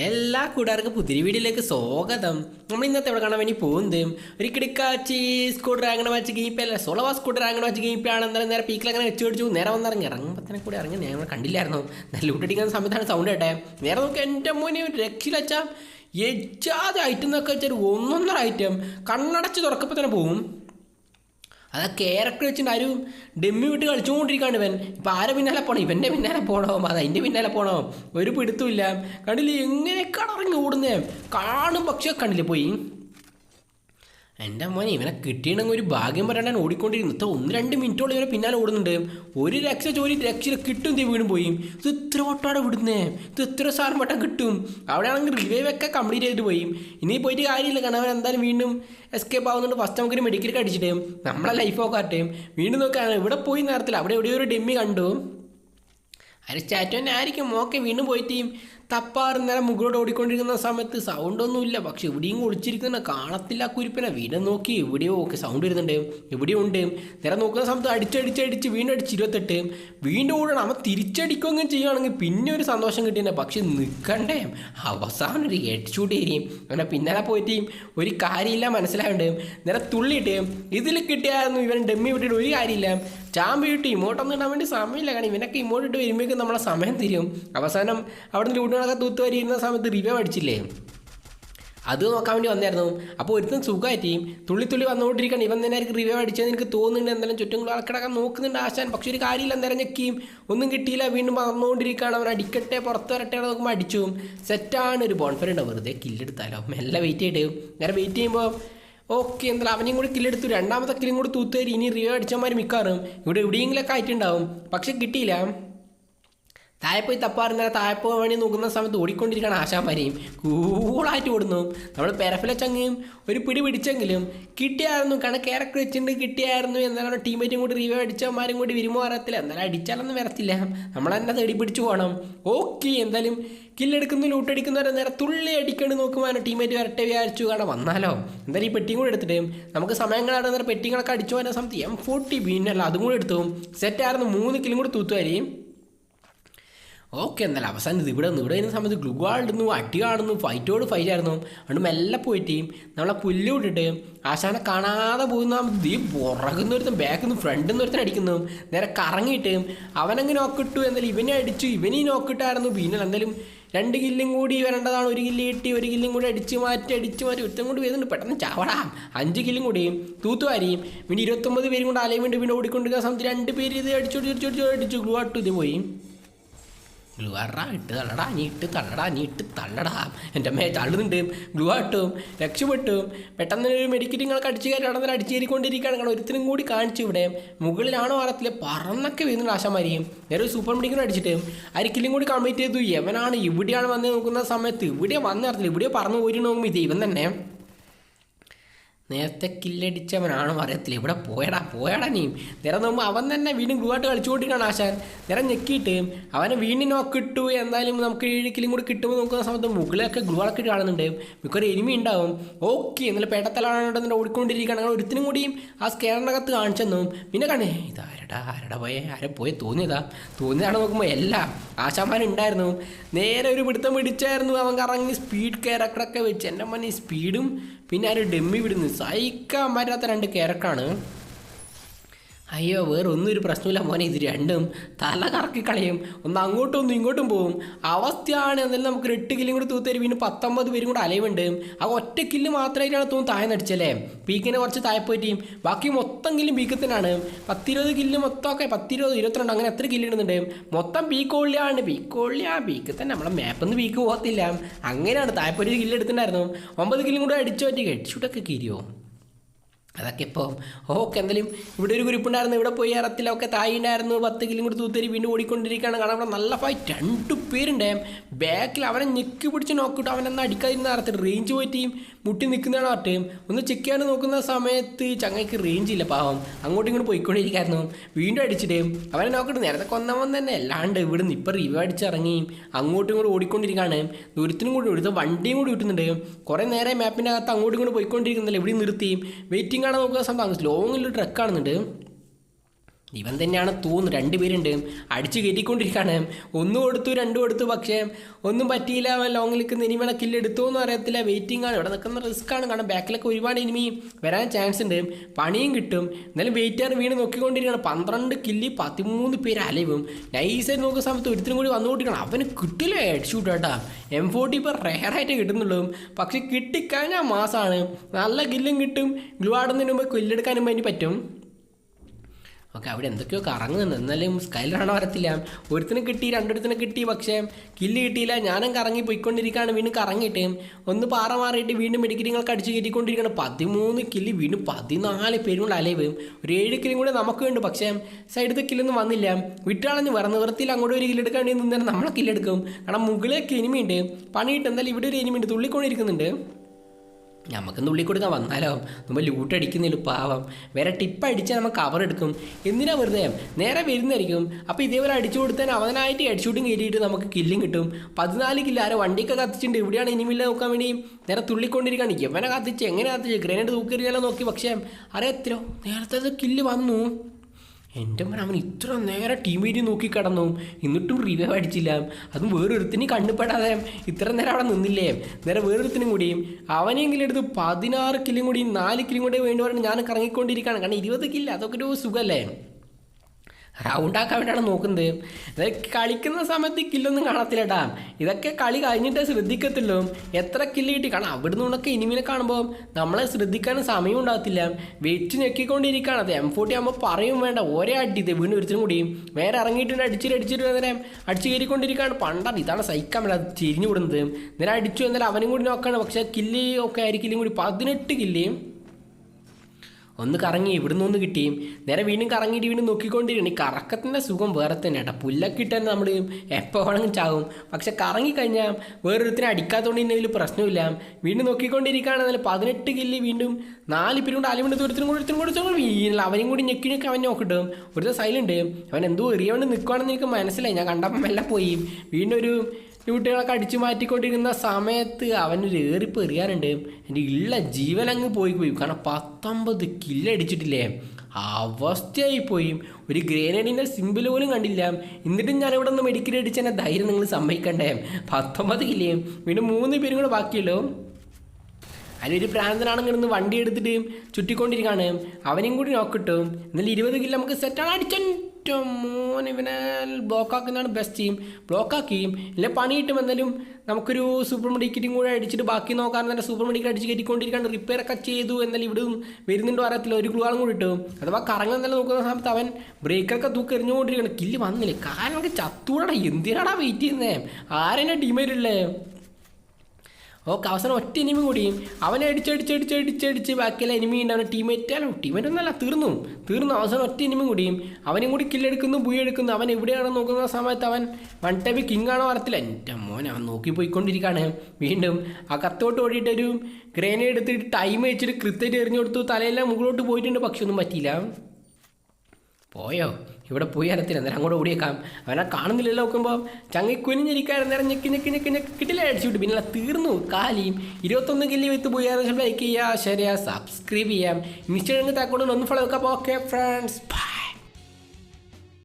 എല്ലാ കൂട്ടുകാർക്കും പുതിരി വീഡിയോയിലേക്ക് സ്വാഗതം. നമ്മൾ ഇന്നത്തെ എവിടെ കാണാൻ വേണ്ടി പോകുന്നത്? ഒരു കിടക്കാച്ചി സ്കൂട്ടർ അങ്ങനെ വെച്ച് ഗെയിം സോളവാ സ്കൂട്ടർ അങ്ങനെ വെച്ച് ഗെയിം ആണ്. എന്നാലും നേരെ പീക്കിൽ അങ്ങനെ വെച്ച് പിടിച്ചു. നേരെ വന്നിറങ്ങി. ഇറങ്ങുമ്പോൾ തന്നെ കൂടി ഇറങ്ങി. ഞങ്ങൾ കണ്ടില്ലായിരുന്നു. നല്ല ലൂട്ടടിക്കുന്ന സമയത്താണ് സൗണ്ട് കേട്ടെ. നേരെ നോക്കി. എന്റെ മോനെ ഒരു രക്ഷയിലച്ചാൽ എജാതെ ഐറ്റം എന്നൊക്കെ വെച്ചാൽ ഒന്നൊന്നര ഐറ്റം കണ്ണടച്ച് തുറക്കപ്പോൾ തന്നെ പോകും അത് ക്യാരക്ടർ വെച്ചിട്ട് ആരും ഡെമ്മി വിട്ട് കളിച്ചുകൊണ്ടിരിക്കാണ് ഇവൻ. ഇപ്പം ആരെ പിന്നാലെ പോണം? ഇവന്റെ പിന്നാലെ പോണോ? അത് അതിന്റെ പിന്നാലെ പോണോ? ഒരു പിടുത്തുമില്ല കണ്ടില്ലേ? എങ്ങനെ കടറങ്ങി ഓടുന്നേ? കാണും പക്ഷേ കണ്ടില്ലേ പോയി? എന്റെ മോനെ ഇവനെ കിട്ടിയിട്ടുണ്ടെങ്കിൽ ഒരു ഭാഗ്യം പറയാൻ ഓടിക്കൊണ്ടിരുന്നു ഇത്ര ഒന്ന് രണ്ട് മിനിറ്റോളം ഇവനെ പിന്നാലെ ഓടുന്നുണ്ട്. ഒരു രക്ഷ ജോലി രക്ഷയിൽ കിട്ടും തീ വീണ്ടും പോയി. ഇത് ഇത്ര വട്ടമാണ് വിടുന്നേ ഇത് ഇത്ര സാറും വട്ടം കിട്ടും? അവിടെ ആണെങ്കിൽ റിവൈവ് ഒക്കെ കംപ്ലീറ്റ് ചെയ്തിട്ട് പോയി. ഇനി പോയിട്ട് കാര്യമില്ല. കാരണം അവൻ എന്തായാലും വീണ്ടും എസ്കേപ്പ് ആവുന്നുണ്ട്. ഫസ്റ്റ് നമുക്കൊരു മെഡിക്കൽ അടിച്ചിട്ട് നമ്മളെ ലൈഫ് നോക്കാട്ടെ വീണ്ടും നോക്കുകയാണ് ഇവിടെ പോയി നേരത്തില്ല. അവിടെ എവിടെയോ ഒരു ഡെമ്മി കണ്ടു. തന്നെ ആയിരിക്കും. ഓക്കെ വീണ്ടും പോയിട്ട് തപ്പാറ് നേരം മുകളോട് ഓടിക്കൊണ്ടിരിക്കുന്ന സമയത്ത് സൗണ്ട് ഒന്നുമില്ല. പക്ഷെ ഇവിടെയും ഒളിച്ചിരിക്കുന്ന കാണത്തില്ല കുരിപ്പിനെ. വീണ്ടും നോക്കി എവിടെയോ ഒക്കെ സൗണ്ട് വരുന്നുണ്ട്. എവിടെയോ ഉണ്ട്. നേരം നോക്കുന്ന സമയത്ത് അടിച്ചടിച്ചടിച്ച് വീണ്ടും അടിച്ച് ഇരുപത്തെട്ട്. വീണ്ടും ഓടണം അവൻ തിരിച്ചടിക്കുകയും ചെയ്യുകയാണെങ്കിൽ പിന്നെ ഒരു സന്തോഷം കിട്ടിയെന്നെ. പക്ഷെ നിൽക്കണ്ടേ. അവസാനം ഒരു ഹെഡ്ഷൂട്ട് ഏരിയും അവനെ പിന്നാലെ പോയിട്ട് ഒരു കാര്യമില്ല മനസ്സിലായുണ്ട് നേരെ തുള്ളിയിട്ട് ഇതിൽ കിട്ടിയായിരുന്നു ഇവൻ ഡെമ്മി വിട്ടിട്ട് ഒരു കാര്യമില്ല. ചാമ്പ് കിട്ടി ഇമോട്ടൊന്നും ഇടാൻ വേണ്ടി സമയമില്ല. കാരണം ഇവനൊക്കെ ഇമോട്ട് ഇട്ട് വരുമ്പോഴേക്കും നമ്മളെ സമയം തരും അവസാനം അവിടെ നിന്ന് ലൂട്ടുകളൊക്കെ തൂത്ത് വരിയിരുന്ന സമയത്ത് റിവ്യൂ അടിച്ചില്ലേ അത് നോക്കാൻ വേണ്ടി വന്നായിരുന്നു. അപ്പോൾ ഒരുത്തും സുഖമായിട്ട് തുള്ളി തുള്ളി വന്നുകൊണ്ടിരിക്കണം ഇവൻ തന്നെ ആയിരിക്കും റിവ്യൂ അടിച്ചത് എനിക്ക് തോന്നുന്നുണ്ട്. എന്തായാലും ചുറ്റും ആൾക്കിടക്കാൻ നോക്കുന്നുണ്ട് ആശാൻ. പക്ഷെ ഒരു കാര്യമില്ല. എന്തായാലും ഞെക്കിയും. ഒന്നും കിട്ടിയില്ല. വീണ്ടും വന്നുകൊണ്ടിരിക്കുകയാണ്. അവൻ അടിക്കട്ടെ പുറത്ത് വരട്ടെ നോക്കുമ്പോൾ അടിച്ചു. സെറ്റാണ് ഒരു ബോൺഫയർ ഉണ്ടാവും. വെറുതെ കില്ലെടുത്താലോ മെല്ലെ വെയിറ്റ് ചെയ്തിട്ട് നേരെ വെയിറ്റ് ചെയ്യുമ്പോൾ ഓക്കെ എന്തായാലും അവനെയും കൂടി കില്ലെടുത്തു രണ്ടാമത്തെ കില്ലും കൂടി തൂത്തേരി ഇനി റിയോ അടിച്ചമാർ മിക്കാറും ഇവിടെ എവിടെയെങ്കിലൊക്കെ ആയിട്ടുണ്ടാവും. പക്ഷെ കിട്ടിയില്ല. താഴെ പോയി തപ്പാറുന്ന താഴെ പോകാൻ വേണ്ടി നോക്കുന്ന സമയത്ത് ഓടിക്കൊണ്ടിരിക്കുകയാണ് ആശാന്മാരെയും കൂളായിട്ട് ഓടുന്നു. നമ്മൾ പെരഫിലച്ചങ്ങയും ഒരു പിടി പിടിച്ചെങ്കിലും കിട്ടിയായിരുന്നു. കാരണം ക്യാരക്ടർ വെച്ചിട്ടുണ്ട്. കിട്ടിയായിരുന്നു. എന്നാലും ടീമേറ്റും കൂടി റിവ്യൂ അടിച്ചവന്മാരും കൂടി വരുമോ അറിയത്തില്ല എന്നാലും അടിച്ചാലൊന്നും വരത്തില്ല. നമ്മൾ തന്നെ തേടി പിടിച്ചു പോകണം. ഓക്കെ എന്തായാലും കില്ലെടുക്കുന്നു ലൂട്ടടിക്കുന്നവരെ നേരെ തുള്ളി അടിക്കണ്ട് നോക്കുമ്പോൾ ടീമേറ്റ് വരട്ടെ വിചാരിച്ചു. കാരണം വന്നാലോ? എന്തായാലും ഈ പെട്ടിയും കൂടെ എടുത്തിട്ട് നമുക്ക് സമയങ്ങളാണ് നേരെ പെട്ടിങ്ങളൊക്കെ അടിച്ചു പോകാൻ സമയത്ത് എം ഫോർട്ടി പിന്നല്ല അതും കൂടെ എടുത്തു. സെറ്റായിരുന്നു മൂന്ന് കിലും കൂടി തൂത്തുവരെയും ഓക്കെ എന്നാലും അവസാനം ഇത് ഇവിടെ നിന്ന് ഇവിടെ വരുന്ന സമയത്ത് ഗ്ലൂ ആടുന്നു അടി ഫൈറ്റോട് ഫൈറ്റ് ആയിരുന്നു അതുകൊണ്ട് മെല്ലെ പോയിട്ട് നമ്മളെ പുല്ല് വിട്ടിട്ട് ആശാനെ കാണാതെ പോകുന്ന ഈ പുറകുന്ന ഒരുത്തൻ ബാക്കിൽ നിന്ന് ഫ്രണ്ടിൽ നിന്ന് ഒരുത്തൻ അടിക്കുന്നു. നേരെ കറങ്ങിയിട്ട് അവനങ്ങ് നോക്കിട്ടു എന്നാലും ഇവനെ അടിച്ചു ഇവനെ നോക്കിട്ടായിരുന്നു. പിന്നെ എന്തായാലും രണ്ട് കില്ലും കൂടി വരേണ്ടതാണ്. ഒരു കില്ല് കിട്ടി ഒരു കില്ലും കൂടി അടിച്ച് മാറ്റി അടിച്ച് മാറ്റി ഒരുത്തം കൊണ്ട് വരുന്നുണ്ട്. പെട്ടെന്ന് ചാവടാം. അഞ്ച് കില്ലും കൂടി. തൂത്തുവാരിയും പിന്നെ ഇരുപത്തൊമ്പത് പേരും കൊണ്ട് വേണ്ടി പിന്നെ ഓടിക്കൊണ്ടിരിക്കുന്ന സമയത്ത് രണ്ട് പേര് ഇത് അടിച്ചു അടിച്ചു അടിച്ചു അടിച്ചു ഗ്ലൂ ആട്ടു ഇത് പോയി. ഗ്ലൂ ആടാ ഇട്ട് തള്ളടാ നീ ഇട്ട് തള്ളടാ നീ ഇട്ട് തള്ളടാ. എന്റെ അമ്മയെ തള്ളുന്നുണ്ട്. ഗ്ലൂ ആട്ടും രക്ഷപ്പെട്ടും. പെട്ടെന്ന് ഒരു മെഡിക്കറ്റിങ്ങൾക്ക് അടിച്ചു കയറി നടന്നിട്ട് അടിച്ചു കയറിക്കൊണ്ടിരിക്കുകയാണ് കാരണം ഒരുത്തിനും കൂടി കാണിച്ചു ഇവിടെ. മുകളിലാണോ വാറത്തിൽ പറന്നൊക്കെ വരുന്നുണ്ട് ആശാമാരിയും നേരെ ഒരു സൂപ്പർ മെഡിക്കൽ അടിച്ചിട്ട് അരിക്കലും കൂടി കംപ്ലീറ്റ് ചെയ്തു. എവനാണ് ഇവിടെയാണ് വന്ന് നോക്കുന്ന സമയത്ത്. ഇവിടെ വന്ന് ഇവിടെ പറന്ന് പോയിട്ട് നോക്കുമ്പോൾ ഇത് ഇവൻ തന്നെ. നേരത്തെ കില്ലടിച്ചവനാണോ അറിയത്തില്ല ഇവിടെ പോയടാ പോയടാ നീ. നേരെ നോക്കുമ്പോൾ അവൻ തന്നെ വീണ്ടും ഗ്ലൂവായിട്ട് കളിച്ചുകൊണ്ടിരിക്കണം ആശാൻ. നേരെ ഞെക്കിയിട്ട് അവനെ വീണ്ടും നോക്കിട്ടു എന്തായാലും നമുക്ക് ഏഴിക്കലും കിലും കൂടി കിട്ടുമ്പോൾ നോക്കുന്ന സമയത്ത് മുകളിലൊക്കെ ഗ്ലൂവാളൊക്കെ കാണുന്നുണ്ട്. മിക്കൊരു എനിമി ഉണ്ടാവും. ഓക്കെ എന്നാലും പേട്ടത്തലാണെന്നുണ്ടെന്ന് ഓടിക്കൊണ്ടിരിക്കുകയാണ്. അങ്ങനെ ഒരുത്തിനും കൂടിയും ആ സ്കാനറിനകത്ത് കാണിച്ചെന്നും. പിന്നെ കാണേ ഇതാരടാ ആരടാ പോയെ ആരെ പോയി തോന്നിയതാ. തോന്നിയതാണ് നോക്കുമ്പോൾ എല്ലാം ആശാമാൻ ഉണ്ടായിരുന്നു. നേരെ ഒരു പിടുത്തം പിടിച്ചായിരുന്നു അവൻ കറങ്ങി സ്പീഡ് ക്യാരക്ടറൊക്കെ വെച്ച്. എന്റെ മണി സ്പീഡും പിന്നെ ആ ഒരു ഡെമ്മി വിടുന്നു സഹിക്കാൻ പറ്റാത്ത രണ്ട് ക്യാരക്ടറാണ് അയ്യോ വേറെ ഒന്നും ഒരു പ്രശ്നമില്ല മോനെ. ഇത് രണ്ടും തല കറക്കി കളയും. ഒന്ന് അങ്ങോട്ടും ഒന്നും ഇങ്ങോട്ടും പോവും. അവസ്ഥയാണ് എന്നാലും നമുക്ക് എട്ട് കില്ലും കൂടി തൂത്തരും പിന്നെ പത്തൊമ്പത് പേരും കൂടെ അലയുണ്ട് ആ ഒറ്റ കില്ല് മാത്രമായിട്ടാണ് തോന്നുന്നു താഴെ നടിച്ചല്ലേ പീക്കിനെ കുറച്ച് താഴെ ബാക്കി മൊത്തം കില്ലും പീക്കത്തിനാണ്. പത്തിരുപത് കില്ല് മൊത്തമൊക്കെ പത്തിരുപത് ഇരുപത്തിരണ്ട് അങ്ങനെ എത്ര കില്ല് ഇടുന്നുണ്ട്? മൊത്തം പീക്കോളിയാണ്. പീക്കോള്ളിയാ പീക്ക് തന്നെ നമ്മളെ മാപ്പിൽ നിന്ന് പീക്ക് പോകത്തില്ല. അങ്ങനെയാണ് താഴെ ഒരു കില്ല് എടുത്തിട്ടുണ്ടായിരുന്നു ഒമ്പത് കില്ലും കൂടെ അടിച്ചു പറ്റി ഹെഡ്ഷൂട്ടൊക്കെ കീരിയോ? അതൊക്കെ ഇപ്പോൾ ഓക്കെ എന്തായാലും ഇവിടെ ഒരു ഗ്രൂപ്പ് ഉണ്ടായിരുന്നു ഇവിടെ പോയി ഇറത്തിലൊക്കെ തായി ഉണ്ടായിരുന്നു പത്ത് കിലും കൂടി തൂത്തരി വീണ്ടും ഓടിക്കൊണ്ടിരിക്കുകയാണ്. കാരണം അവിടെ നല്ല ഫൈറ്റ് രണ്ട് പേരുണ്ട്. ബാക്കിൽ അവനെ ഞെക്കി പിടിച്ച് നോക്കിയിട്ട് അവനെന്നാ അടിക്കാതിരുന്ന അർത്ഥം റേഞ്ച് പോയിട്ട് മുട്ടി നിൽക്കുന്നതാണ് പറഞ്ഞിട്ട് ഒന്ന് ചെക്ക് ചെയ്യാൻ നോക്കുന്ന സമയത്ത് ചങ്ങയ്ക്ക് റേഞ്ച് ഇല്ല പാവം. അങ്ങോട്ടും ഇങ്ങോട്ട് പോയിക്കൊണ്ടിരിക്കായിരുന്നു വീണ്ടും അടിച്ചിട്ട് അവനെ നോക്കിയിട്ട് നേരത്തെ കൊന്നവൻ തന്നെ. അല്ലാണ്ട് ഇവിടുന്ന് ഇപ്പം റിവ്യൂ അടിച്ചിറങ്ങി അങ്ങോട്ടും ഇങ്ങോട്ട് ഓടിക്കൊണ്ടിരിക്കുകയാണ്. ദൂരത്തിനും കൂടി ഓടിച്ചത് വണ്ടിയും കൂടി വിട്ടുന്നുണ്ട് കുറേ നേരം മാപ്പിന്റെ അകത്ത് അങ്ങോട്ടും ഇങ്ങോട്ട് പോയിക്കൊണ്ടിരിക്കുന്നില്ല ഇവിടെ നിർത്തി. വെയിറ്റിംഗ് ആണ് നോക്കുക സംഭവം ലോങ്ങിൽ ട്രക്ക് കാണുന്നുണ്ട് ഇവൻ തന്നെയാണ് തോന്നുന്നു രണ്ടുപേരുണ്ട് അടിച്ചു കയറ്റിക്കൊണ്ടിരിക്കുകയാണ് ഒന്നും കൊടുത്തു രണ്ടും കൊടുത്തു. പക്ഷേ ഒന്നും പറ്റിയില്ല. അവൻ ലോങ്ങിൽ നിൽക്കുന്ന ഇനി വേണം കില്ല് എടുത്തോന്നും അറിയത്തില്ല. വെയിറ്റിംഗ് ആണ്. ഇവിടെ നിൽക്കുന്ന റിസ്ക് ആണ്. കാരണം ബാക്കിലൊക്കെ ഒരുപാട് ഇനിമി വരാൻ ചാൻസ് ഉണ്ട്. പണിയും കിട്ടും. എന്നാലും വെയിറ്റാർ വീണ് നോക്കിക്കൊണ്ടിരിക്കുകയാണ്. പന്ത്രണ്ട് കില്ലി പതിമൂന്ന് പേര് അലവും നൈസായിട്ട് നോക്കുന്ന സമയത്ത് ഒരുത്തിനും കൂടി വന്നുകൊണ്ടിരിക്കണം അവന് കിട്ടില്ല? ഹെഡ് ഷൂട്ട് കേട്ടാ. എം ഫോർട്ടി ഇപ്പോൾ റെയറായിട്ട് കിട്ടുന്നുള്ളൂ. പക്ഷെ കിട്ടിക്കഴിഞ്ഞാൽ മാസമാണ് നല്ല കില്ലും കിട്ടും. ഗ്ലൂ ആടുന്നതിന് മുമ്പ് കില്ലെടുക്കാനും വേണ്ടി പറ്റും. ഓക്കെ അവിടെ എന്തൊക്കെയോ കറങ്ങുന്നു എന്നാലും സ്കൈലറാണോ വരത്തില്ല. ഒരുത്തിന് കിട്ടി രണ്ടിടത്തിന് കിട്ടി പക്ഷേ കില്ല് കിട്ടിയില്ല. ഞാനും കറങ്ങി പോയിക്കൊണ്ടിരിക്കുകയാണ് വീണ്ടും കറങ്ങിയിട്ട്. ഒന്ന് പാറ മാറിയിട്ട് വീണ്ടും മെഡിക്കലിങ്ങൾക്ക് അടിച്ച് കയറ്റിക്കൊണ്ടിരിക്കുകയാണ്. പതിമൂന്ന് കില്ല് വീണ്ടും പതിനാല് പേരും അലവ് ഒരു ഏഴ് കില്ലും കൂടെ നമുക്ക് ഉണ്ട് പക്ഷേ സൈഡത്തെ കില്ലൊന്നും വന്നില്ല. വിട്ടാളഞ്ഞ് വേറെ നിവൃത്തിയിൽ അങ്ങോട്ട് ഒരു കില്ലെടുക്കാൻ നിന്നാൽ നമ്മളെ കില്ലെടുക്കും കാരണം മുകളിലേക്ക് എനിമിയുണ്ട് പണിയിട്ട് എന്തായാലും ഇവിടെ ഒരു എനിമിയുണ്ട് തുള്ളിക്കൊണ്ടിരിക്കുന്നുണ്ട്. നമുക്ക് നുള്ളി കൊടുക്കാൻ വന്നാലോ നമ്മൾ ലൂട്ട് അടിക്കുന്നില്ല പാവം. വേറെ ടിപ്പ് അടിച്ചാൽ നമ്മൾ കവർ എടുക്കും. എന്തിനാ വെറുതെ? നേരെ വരുന്നതായിരിക്കും. അപ്പോൾ ഇതേപോലെ അടിച്ചു കൊടുത്താൽ അവനായിട്ട് ഹെഡ് ഷൂട്ടും കയറ്റിയിട്ട് നമുക്ക് കില്ലും കിട്ടും. പതിനാല് കില്ല ആരോ വണ്ടിയൊക്കെ കത്തിച്ചിട്ടുണ്ട്. ഇവിടെയാണ് ഇനിമില്ല നോക്കാൻ വേണ്ടി? നേരെ തുള്ളിക്കൊണ്ടിരിക്കുകയാണ് എവനെ കത്തിച്ച് എങ്ങനെ കത്തിച്ച്? ഗ്രനേഡ് എറിഞ്ഞാലോ നോക്കി. പക്ഷേ അറിയത്തില്ലോ? നേരത്തെ കില്ല് വന്നു. എന്റെ മോൻ അവൻ ഇത്ര നേരെ ടീമേറ്റ് നോക്കി കിടന്നു. എന്നിട്ടും റിവൈവ് അടിച്ചില്ല. അതും വേറൊരുത്തിനും കണ്ണുപെടാതെ ഇത്ര നേരം അവിടെ നിന്നില്ലേ? നേരെ വേറൊരുത്തിനും കൂടിയും അവനെങ്കിലും എടുത്ത് പതിനാറ് കിലും കൂടി നാല് കിലും കൂടി വേണ്ടി പറഞ്ഞ് ഞാൻ കറങ്ങിക്കൊണ്ടിരിക്കുകയാണ് കാരണം ഇരുപത് കില്ല അതൊക്കെ ഒരു സുഖമല്ലേ? റൗണ്ടാക്കാൻ വേണ്ടിയാണ് നോക്കുന്നത്. അതായത് കളിക്കുന്ന സമയത്ത് കില്ലൊന്നും കാണത്തില്ല കേട്ടാ ഇതൊക്കെ കളി കഴിഞ്ഞിട്ടേ ശ്രദ്ധിക്കത്തുള്ളൂ. എത്ര കില്ല് കിട്ടി? കാരണം അവിടെ നിന്നൊക്കെ ഇനിമിനെ കാണുമ്പോൾ നമ്മളെ ശ്രദ്ധിക്കാനും സമയം ഉണ്ടാകത്തില്ല. വെച്ച് ഞെക്കിക്കൊണ്ടിരിക്കുകയാണ്. അത് എം ഫോർട്ടി ആകുമ്പോൾ പറയും വേണ്ട. ഒരേ അടി ഇത് വീണ്ടും ഒരിച്ചും കൂടി. വേറെ ഇറങ്ങിയിട്ടുണ്ട്. അടിച്ചിട്ട് അടിച്ചിട്ട് നേരം അടിച്ചു കയറിക്കൊണ്ടിരിക്കുകയാണ്. പണ്ടാണ് ഇതാണ് സഹിക്കാൻ പറ്റില്ല അത് തിരിഞ്ഞു വിടുന്നത്. നേരെ അടിച്ചു എന്നാൽ അവനും കൂടി നോക്കുകയാണ് പക്ഷേ കില്ല് ഒക്കെ ആയിരിക്കില്ലും കൂടി പതിനെട്ട് കില്ല് ഒന്ന് കറങ്ങി ഇവിടുന്ന് ഒന്ന് കിട്ടിയും നേരെ വീണ്ടും കറങ്ങിയിട്ട് വീണ്ടും നോക്കിക്കൊണ്ടിരിക്കണം ഈ കറക്കത്തിന്റെ സുഖം വേറെ തന്നെ കേട്ടോ. പുല്ലൊക്കെ ഇട്ടാൽ നമ്മൾ എപ്പോൾ വേണമെങ്കിലും ചാവും. പക്ഷെ കറങ്ങിക്കഴിഞ്ഞാൽ വേറൊരുത്തിനെ അടിക്കാത്തതുകൊണ്ട് ഇന്നതിൽ പ്രശ്നമില്ല. വീണ്ടും നോക്കിക്കൊണ്ടിരിക്കുകയാണെങ്കിൽ പതിനെട്ട് കില്ല് വീണ്ടും നാല് പേരും കൊണ്ട് കൂടി ഒരുത്തിനും കൂടി ഒരുത്തിനും കൂടി വീണില്ല അവനും കൂടി ഞെക്കി ഞെക്കി അവൻ നോക്കിട്ടും ഒരു സൈലുണ്ട് അവൻ എന്തോ എറിയാണ്ട് നിൽക്കുകയാണെന്ന് എനിക്ക് മനസ്സിലായി. ഞാൻ കണ്ടപ്പം എല്ലാം പോയി. വീണ്ടും ഒരു കുട്ടികളൊക്കെ അടിച്ചു മാറ്റിക്കൊണ്ടിരുന്ന സമയത്ത് അവനൊരു ഏറിപ്പ് എറിയാറുണ്ട് എന്റെ ഉള്ള ജീവനങ്ങ് പോയി പോയി കാരണം പത്തൊമ്പത് കില്ലടിച്ചിട്ടില്ലേ അവസ്ഥയായി പോയി. ഒരു ഗ്രേനേഡിന്റെ സിമ്പിൾ പോലും കണ്ടില്ല. എന്നിട്ടും ഞാൻ ഇവിടെ നിന്ന് മെഡിക്കൽ അടിച്ചതിന്റെ ധൈര്യം നിങ്ങൾ സമ്മതിക്കണ്ടേ? പത്തൊമ്പത് കില്ലേ വീണ്ടും മൂന്ന് പേരും കൂടെ ബാക്കിയല്ലോ അതിലൊരു പ്രാന്തനാണെങ്കിൽ ഇന്ന് വണ്ടി എടുത്തിട്ട് ചുറ്റിക്കൊണ്ടിരിക്കുകയാണ് അവനെയും കൂടി നോക്കിട്ടും എന്നാലും ഇരുപത് കിലോ നമുക്ക് സെറ്റാണ് അടിച്ചോ മോൻ ഇവനെ ബ്ലോക്കാക്കുന്നതാണ് ബെസ്റ്റ് ചെയ്യും ബ്ലോക്കാക്കിയും ഇല്ല പണി കിട്ടും. എന്നാലും നമുക്കൊരു സൂപ്പർ മെഡിക്കറ്റും കൂടെ അടിച്ചിട്ട് ബാക്കി നോക്കാൻ തന്നെ സൂപ്പർ മെഡിക്കറ്റ് അടിച്ച് കയറ്റിക്കൊണ്ടിരിക്കാണ്ട് റിപ്പയർ ഒക്കെ ചെയ്തു. എന്നാലും ഇവിടെ വരുന്നുണ്ടോ അറിയത്തില്ല. ഒരു ഗ്ലൂളും കൂടി ഇട്ടും. അഥവാ കറങ്ങാൻ തന്നെ നോക്കുന്ന സമയത്ത് അവൻ ബ്രേക്കൊക്കെ തൂക്കി എറിഞ്ഞുകൊണ്ടിരിക്കണം കില്ല് വന്നില്ലേ? കാരണം ചത്തൂടാ എന്തിനാടാ വെയിറ്റ് ചെയ്യുന്നേ? ആരെന്നെ ടീമേറ്റുള്ളേ ഓക്കെ അവസാനം ഒറ്റ എനിമി കൂടിയും അവനെ അടിച്ചടിച്ചടിച്ചടിച്ചടിച്ച് ബാക്കിയുള്ള എനിമി ഉണ്ട് അവന്റെ ടീമേറ്റ് അല്ല ടീമേറ്റ് ഒന്നല്ല തീർന്നു. തീർന്നു. അവസാനം ഒറ്റ എനിമി കൂടിയും അവനും കൂടി കില്ലെടുക്കുന്നു ബുയ എടുക്കുന്നു. അവൻ എവിടെയാണോ നോക്കുന്ന സമയത്ത് അവൻ വൺ ടൈപ്പ് കിങ് ആണോ അറിയത്തില്ല. എന്റെ മോൻ അവൻ നോക്കി പോയിക്കൊണ്ടിരിക്കുകയാണ്. വീണ്ടും ആ കത്തോട്ട് ഓടിയിട്ട് ഒരു ഗ്രേനേഡ് എടുത്തിട്ട് ടൈം വെച്ചിട്ട് കൃത്യമായിട്ട് എറിഞ്ഞു കൊടുത്തു. തലയെല്ലാം മുകളിലോട്ട് പോയിട്ടുണ്ട്. പക്ഷെ ഒന്നും പറ്റിയില്ല. പോയോ? ഇവിടെ പോയി അനത്തിന് അന്നേരം അങ്ങോട്ട് ഓടിയേക്കാം അവനെ കാണുന്നില്ലല്ലോ നോക്കുമ്പോൾ ചങ്ങി കുനിഞ്ഞിരിക്കാൻ നേരം ഞെക്കി ഞെക്കി ഞെക്കി ഞെക്കി കിട്ടില്ല? അടിച്ചു വിട്ടു. പിന്നെ തീർന്നു. കാലിയും ഇരുപത്തൊന്ന് കില്ലി വിത്ത് പോയി. ലൈക്ക് ചെയ്യുക ഷെയർ സബ്സ്ക്രൈബ് ചെയ്യാം. മിസ്റ്റർ താക്കോട് ഒന്ന് ഫോളോ വെക്കാം ഓക്കെ ഫ്രണ്ട്സ്